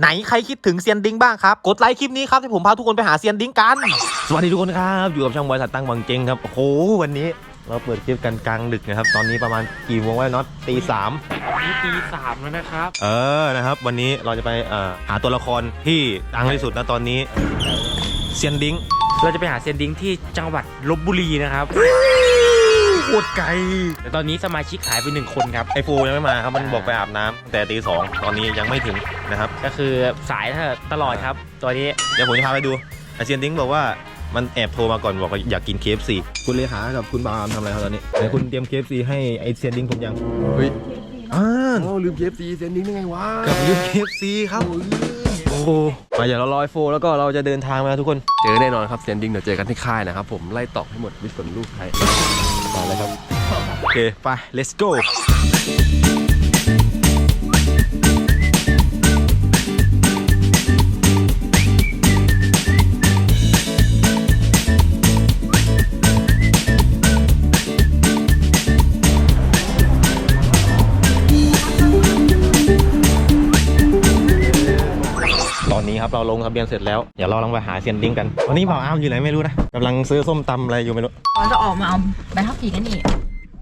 ไหนใครคิดถึงเซียนดิ้งบ้างครับกดไลค์คลิปนี้ครับที่ผมพาทุกคนไปหาเซียนดิ้งกัน สวัสดีทุกคนครับอยู่กับช่างบอยสัตว์ตั้งบางเจงครับโอ้โหวันนี้เราเปิดคลิปกันกลางดึกนะครับตอนนี้ประมาณกี่โมงแล้วน็อตตีสามนี่ตีสามแล้วนะครับ เออนะครับ วันนี้เราจะไปเอ่อหาตัวละครที่ดังที่สุดนะตอนนี้เซียนดิ้งเราจะไปหาเซียนดิ้งที่จังหวัดลบบุรีนะครับ โคตรไกล แต่ตอนนี้สมาชิกหายไปหนึ่งคนครับ ไอฟูยังไม่มาครับ มันบอกไปอาบน้ำแต่ตีสองตอนนี้ยังไม่ถึงนะครับ ก็คือสายตลอดครับตัวนี้ เดี๋ยวผมจะพาไปดูไอเซียนดิ้งบอกว่ามันแอบโทรมาก่อนบอกว่าอยากกิน KFC คุณเลขากับคุณบาร์มทำอะไรครับตอนนี้เดี๋ยวคุณเตรียม KFC ให้ไอเซียนดิ้งผมยังเฮ้ยอ่าโอ้ลืมเคฟซีเซนดิ้งได้ไงวะกับลืม KFC ครับโอ้โหมาเดี๋ยวเรารอไอโฟแล้วก็เราจะเดินทางมาทุกคน เจอแน่นอนครับเซนดิ้งเดี๋ยวเจอกันที่ค่ายนะครับผมไล่ตอกให้หมดวิทย์ผลลูกไทย มาเลยครับ โอเค ไป let's go เราลงทะเบียนเสร็จแล้ว เดี๋ยวเราลองไปหาเซียนดิ้งกันวันนี้เบาอ้ามอยู่ไหนไม่รู้นะกำลังซื้อส้มตำอะไรอยู่ไม่รู้ตอนจะออกมาเอาใบขับขี่กันนี่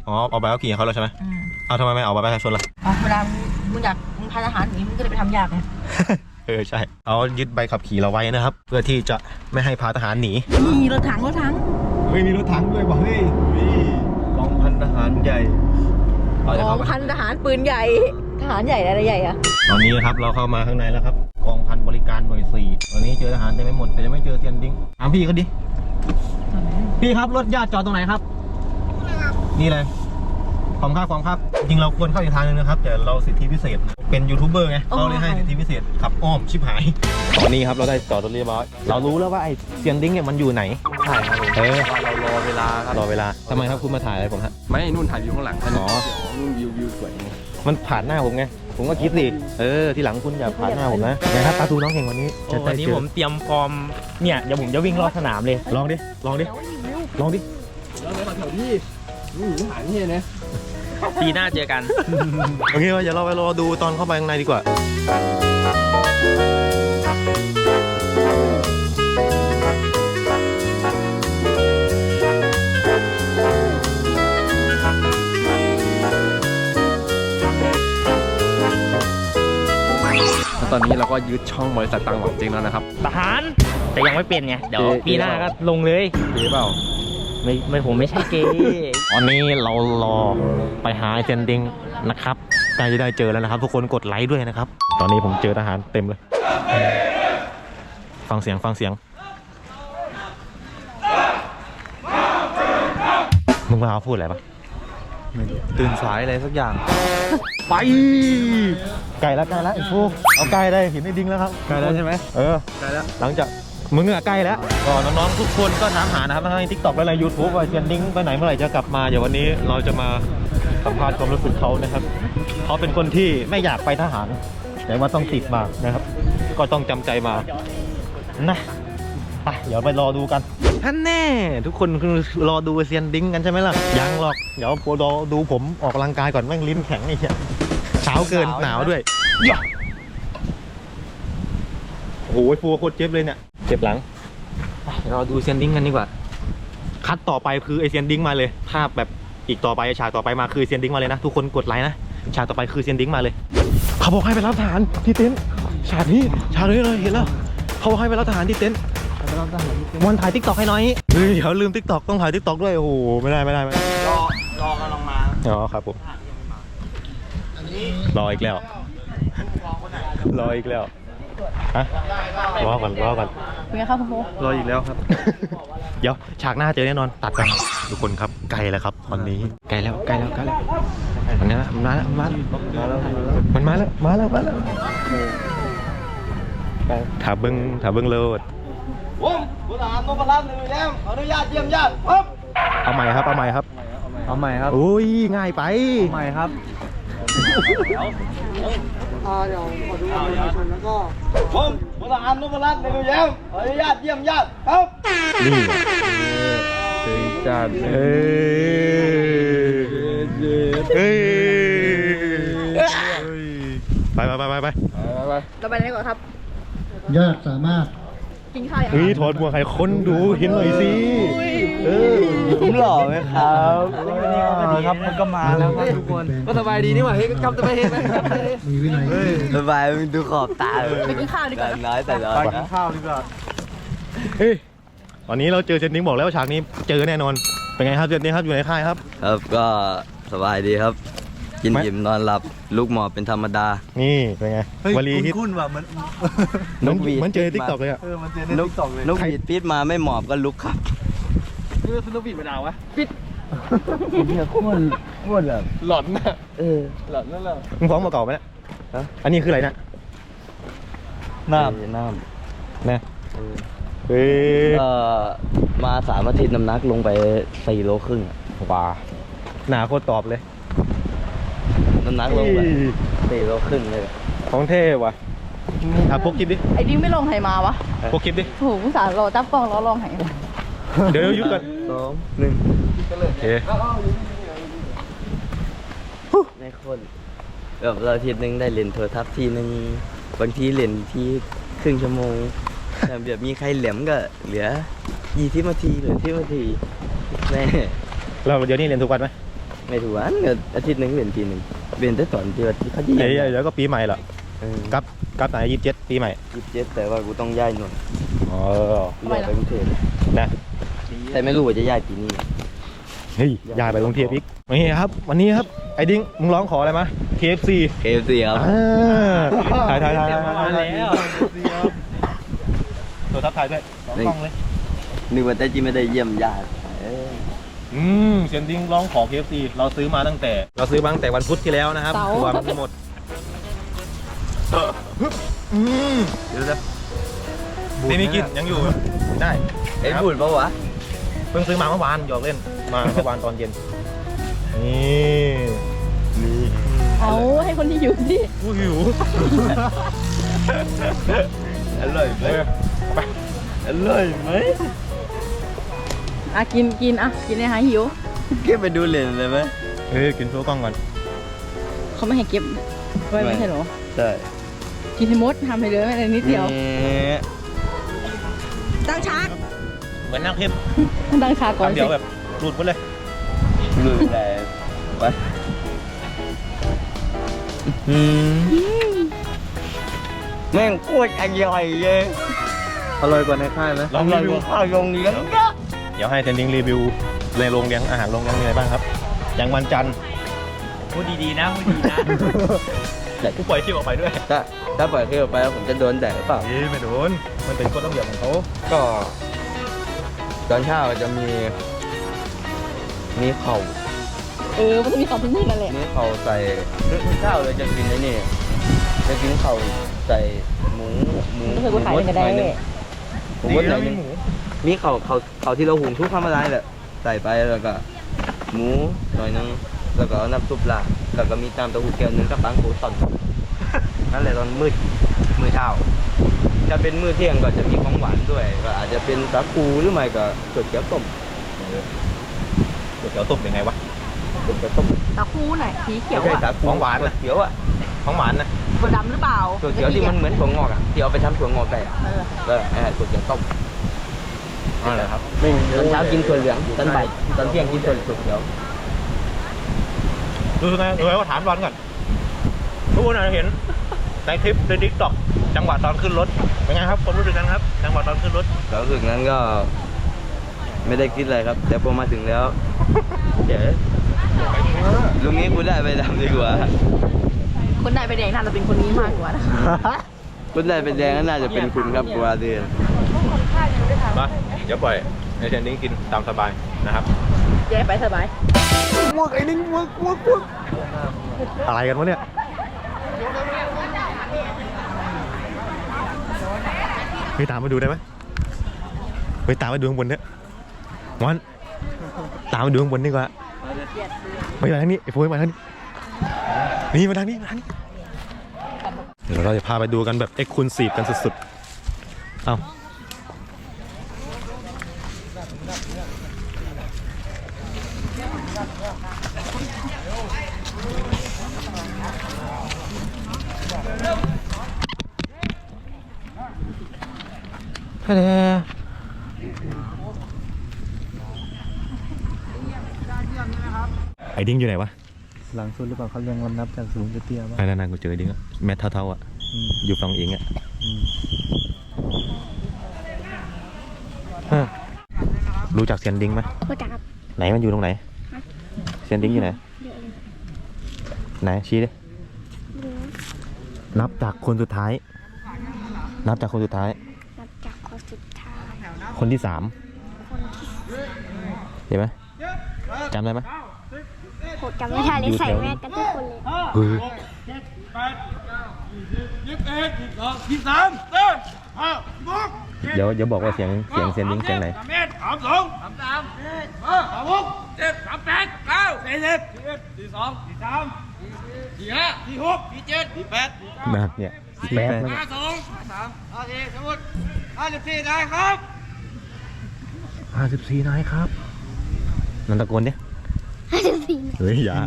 อ๋อเอาใบขับขี่เขาแล้วใช่ไหมอืมเอาทำไมไม่เอาใบประชาชนล่ะอ๋อเวลามึงอยากมึงทานอาหารอย่างนี้มึงก็เลยไปทำยากไงเออใช่เอายึดใบขับขี่เราไว้นะครับ เพื่อที่จะไม่ให้พาทหารหนีนี่รถถังรถถังเฮ้ยมีรถถังด้วยบอกเฮ้ยนี่กองพันทหารใหญ่เราจะกอเข้างไปพันทหารปืนใหญ่ทหารใหญ่อะไรใหญ่อะตอนนี้ครับเราเข้ามาข้างในแล้วครับ กองพันบริการหน่วยสี่ตอนนี้เจอทหารเต็มไปหมดแต่ยังไม่เจอเซียนดิ้งถามพี่เขาดิพี่ครับรถญาติจอดตรงไหนครับ นี่เลยความครับความครับ จริงเราควรเข้าอีกทางนึงนะครับ แต่เราสิทธิพิเศษ เป็นยูทูบเบอร์ไงเขาเลยให้สิทธิพิเศษขับอ้อมชิบหายตอนนี้ครับเราได้จอดรถเรียบร้อยเรารู้แล้วว่าไอ้เซียนดิ้งเนี่ยมันอยู่ไหนใช่ครับผมเออเรารอเวลาครับรอเวลาทำไมครับคุณมาถ่ายอะไรผมฮะไม่นู่นถ่ายวิวข้างหลังอ๋อนู่นวิววิวสวยมันผ่านหน้าผมไง ผมก็คิดสิ เออ ที่หลังคุณอย่าผ่านหน้าผมนะนะครับตาตูน้องเก่งวันนี้โอ้จะวัได้นนี้เจอผมเตรียมฟอร์มเนี่ยเดี๋ยวผมจะวิ่งรอบสนามเลย ลองดิ ลองดิ ลองดิแล้วไปแถวที่นู่นหางเนี่ยนะปีหน้าเจอกัน โอเคเดี๋ยวเราไปรอดูตอนเข้าไปข้างในดีกว่า ตอนนี้เราก็ยึดช่องบริษัทตังหวังจริงแล้วนะครับทหารแต่ยังไม่เป็นไงเดี๋ยวเจ๊ปีหน้าก็ลงเลยเจ๊เปล่าไม่ไม่ผมไม่ใช่เกย์ตอนนี้เรารอไปหาไอ้เซนดิงนะครับใกล้จะได้เจอแล้วนะครับ ทุกคนกดไลค์ด้วยนะครับ ตอนนี้ผมเจอทหารเต็มเลย ฟังเสียงฟังเสียงมึงมาเอาพูดอะไรปะ ตื่นสายอะไรสักอย่าง ไป ไกลแล้วไกลแล้วไอ้ฟูเอาใกล้ได้เห็นไอ้ดิงแล้วครับใกล้แล้วใช่ไหมเออใกล้แล้วหลังจากมึงอะใกล้แล้วก็น้องๆทุกคนก็ถามหานะครับทั้งในทิกตอกและในยูทูบว่าเซียนดิ้งไปไหนเมื่อไหร่จะกลับมาเดี๋ยววันนี้เราจะมาสัมภาษณ์ความรู้สึกเขานะครับเขาเป็นคนที่ไม่อยากไปทหาร แต่ว่าต้องติดมานะครับ ก็ต้องจำใจมานะ ไปเดี๋ยวไปรอดูกันท่านแน่ทุกคนคือรอดูเซียนดิ้งกันใช่ไหมล่ะ ยังหรอก เดี๋ยวรอดูผมออกกำลังกายก่อนแม่งลิ้นแข็งไอ้เหี้ยเช้าเกินหนาวด้วยย่าโอ้โหฟัวโคตรเจ็บเลยเนี่ย เจ็บหลังไปเดี๋ยวเราดูเซียนดิ้งกันดีกว่า คัดต่อไปคือไอเซียนดิ้งมาเลย ภาพแบบอีกต่อไปฉากต่อไปมาคือเซียนดิ้งมาเลยนะ ทุกคนกดไลค์นะฉากต่อไปคือเซียนดิ้งมาเลยเขาบอกให้ไปรับทหารที่เต็นท์ฉากนี้ฉากนี้เลยเห็นแล้วเขาบอกให้ไปรับทหารที่เต็นท์ วันถ่ายทิกตอกให้หน้อยเฮ้ยเดี๋ยวลืมทิกตอกต้องถ่ายทิกตอกด้วยโอ้โหไม่ได้ไม่ได้ไม่ได้รอรอกำลังมาอ๋อครับผมรออีกแล้ว รออีกแล้วฮะรอก่อนรอก่อนเป็นไงครับคุณโบรออีกแล้วครับ เดี๋ยวฉากหน้าเจอแน่นอนตัดกันทุกคนครับไกลแล้วครับตอนนี้ไกลแล้วไกลแล้วไกลแล้วมันนี้มันมาแล้วมันมาแล้วมันมาแล้วมาแล้วมาแล้วถาเบิ้งถาเบิ้งโลด ผมผู้ทหารนพรัตน์หนึ่งแย้มขออนุญาตเยี่ยมญาติครับเอาใหม่ครับ เอาใหม่ครับ เอาใหม่ครับอุ้ยง่ายไปใหม่ครับผมผู้ทหารนพรัตน์หนึ่งแย้มขออนุญาตเยี่ยมญาติครับนี่ถึงจัดเอ้ยเอ้ยไปไปไปไปไปไปเราไปไหนก่อนครับ ญาติสามารถ กินข้าวยังเฮ้ยถอดหมวกให้คนดูเห็นหน่อยสิเออผมหล่อไหมครับครับมันก็มาแล้วครับทุกคนก็สบายดีนี่หว่าเฮ้ยกำจะไปเฮ้ยมีวินัยสบายมึงดูขอบตาไปกินข้าวดีกว่านะน้อยแต่น้อยไปกินข้าวดีกว่าเฮ้ยตอนนี้เราเจอเจนนิงบอกแล้วว่าฉากนี้เจอแน่นอนเป็นไงครับเจนนิงครับอยู่ในค่ายครับ ครับก็สบายดีครับ กินไม่อิ่มนอนหลับ ลูกหมอบเป็นธรรมดา นี่เป็นไงวลีฮิตคุ้นว่ะมันเหมือนนกหวีดเหมือนเจอทิกตอกเลยอะนกนกหวีดปิดมาไม่หมอบก็ลุกครับเนี่ยโคตรโคตรแบบหลอนนะเออหลับนั่นแหละมึงฟ้องมาเก่าไหมเนี่ยฮะ อันนี้คืออะไรนะน้ำน้นะำเออเฮ้ยเอ่อมาสามอาทิตย์น้ำหนักลงไปสี่โลครึ่งอะว้าหนาโคตรตอบเลย น้ำหนักลงไปสี่โลครึ่งเลยของเท่ว่ะอะพกคลิปดิไอ้ดิ้งไม่ลงไทยมาวะพกคลิปดิโถูกสารรอจับกล้องแล้วลองไห้เดี๋ยวยุดก่อนสองหนึ่งโอเคในคนแบบเราอาทิตย์หนึงได้เล่นโทรทัศน์ทีหนึ่งบางทีเล่นที่ครึ่งชั่วโมงแต่แบบมีใครเหลี่ยมก็เหลือยี่สิบนาทีเหลือที่นาทีแม่เราเดี๋ยวนี้เรียนทุกวันไหม ไม่ถูกอันก็อาทิตย์หนึ่งเล่นทีหนึ่งเล่นแต่ตอนที่ว่าเขาจะเดี๋ยวเดี๋ยวก็ปีใหม่ละเออกับกับไหนยี่สิบเจ็ดปีใหม่ยี่สิบเจ็ดแต่ว่ากูต้องย้ายหน่วยอ๋อกูย้ายไปกรุงเทพนะแต่ไม่รู้ว่าจะย้ายปีนี้เฮ้ยย้ายไปกรุงเทพอีกนี่ครับ วันนี้ครับไอ้ดิ้งมึงร้องขออะไรมา KFC เคฟซีครับอ่าถ่ายถ่ายถ่ายมาแล้วตัวทับถ่ายด้วยสองกล้องเลยนึกว่าแต่จีไม่ได้เยี่ยมญาติเอออืมเสียงดิ้งร้องขอ KFC เราซื้อมาตั้งแต่ เราซื้อมาตั้งแต่วันพุธที่แล้วนะครับตัวมันไม่หมดเออฮึบอืมเดี๋ยวจะนี่มีกินยังอยู่ได้ไอ้บุญปะวะเพิ่งซื้อมาเมื่อวานหยอกเล่นมาเมื่อวานตอนเย็น นี่นี่เอาให้คนที่อยู่สิกูหิวอร่อยไหมไปอร่อยไหม อะกินกินอะกินในหายหิว เก็บไปดูเลนเลยไหมเฮ้ยกินโชว์กล้องก่อน เขาไม่ให้เก็บไว้ไม่ใช่เหรอ ใช่กินให้หมดทำให้เหลือไม่ได้นิดเดียวนี่ตั้งชาร์จเหมือนนั่งคลิปตั้งชาร์จก่อนทำเดียวแบบหลุดหมดเลยลืมแต่ไปอืมแม่งโคตรอร่อยเลยอร่อยกว่าในค่ายไหมลองรีวิวข้าวโรงเรียนเดี๋ยวให้เทนดิ้งรีวิวในโรงเลี้ยงอาหารโรงเลี้ยงมีอะไรบ้างครับ อย่างวันจันทร์พูดดีๆนะพูดดีนะกูปล่อยคลิปออกไปด้วยถ้าถ้าปล่อยคลิปออกไปแล้วผมจะโดนแดดหรือเปล่าเฮ้ยไม่โดนมันเป็นกฎระเบียบของเขาก็ ตอนเช้าจะมี มีเข่าเออมันจะมีของที่นี่นั่นแหละมีเข่าใส่ทุกเช้าเลยจะกินไอ้นี่จะกินเข่าใส่หมูหมูก็คือกูขายเป็นก็ได้ หมูมดหน่อยหนึ่งหมูมดหน่อยหนึ่งมีเข่าเข่าเข่าที่เราหุงทุกธรรมดาแหละใส่ไปแล้วก็ หมูหน่อยหนึงแล้วก็เอาน้ำซุปลาดแล้วก็มีตามเต้าหู้แก้วหนึงกับปังโขตอนนั่นแหละตอนมืดมือเช้าจะเป็นมื้อเที่ยงก็จะมีของหวานด้วยก็อาจจะเป็นสาคูหรือไม่ก็ก๋วยเตี๋ยวต้มก๋วยเตี๋ยวต้มยังไงวะก๋วยเตี๋ยวต้มตะคูไหนสีเขียวไม่ใช่อะสาคูของหวานก๋วนะยเตี๋ยวอะ ของหวานนะตัวดำหรือเปล่าก๋วยเตี๋ยวที่มันเหมือนถั่วงอกอะที่เอาไปทำถั่วงอกได้อะเออก็เออก๋วยเตี๋ยวต้มนั่นแหละครับตอนเช้ากินถั่วเหลืองตอนบ่ายตอนเที่ยงกินถั่วเขียวดูไงดูไงว่าถามร้อนก่อนทุกคนอาจจะเห็นในคลิปในทิกตอกจังหวะตอนขึ้นรถเป็นไงครับความรู้สึกนั้นครับจังหวะตอนขึ้นรถแล้วรู้สึกนั้นก็ ไม่ได้คิดอะไรครับ แต่พอมาถึงแล้วเดี๋ยวลุงนี้กูได้ไปทำดีกว่า คนได้ไปแดงน่าจะเป็นคนนี้มากกว่านะคุณได้เป็นแดงก็น่าจะเป็นคุณครับกูว่าเดือนมาเดี๋ยวปล่อยในเทนดิ้งกินตามสบายนะครับเจ๊ไปสบายอะไรกันวะเนี่ยไปตามมาดูได้ไหมไปตามมาดูข้างบนเนี่ยมอนตามมาดูข้างบนดีกว่าไปมาทางนี้ไอ้โฟยมาทางนี้ นี่มาทางนี้มาทางนี้เดี๋ยวเราจะพาไปดูกันแบบเอ็กซ์คลูซีฟกันสุดๆ เอาแค่ไอ้ดิ้งอยู่ไหนวะ หลังสุดหรือเปล่าเขาเรียงลำนับจากสูงจะเตี้ยป่ะไอ้นั่นนกูเจอดิ้งอะแมทเท่าๆอะอยู่ฝั่งอิงอะฮะรู้จักเซียนดิ้งไหมรู้จักครับ ไหนมันอยู่ตรงไหนเซียนดิ้งอยู่ไหนเยอะเลยไหนชี้ดิรู้นับจากคนสุดท้าย นับจากคนสุดท้าย นับจากคนสุดท้ายคนที่สามคนที่เห็นไหมจำได้ไหม โหจำไม่ได้เลยใส่แว่นกันทุกคนเลยเฮ้ยเดี๋ยวเดี๋ยวบอกว่าเสียงเสียงเซียนดิ้งเสียงไหนแบบเนี่ยแป๊บแล้วห้าสองสามห้าสี่สมุดห้าสิบสี่นายครับห้าสิบสี่นายครับนันตะโกนดิห้าสิบสี่เฮ้ย อย่า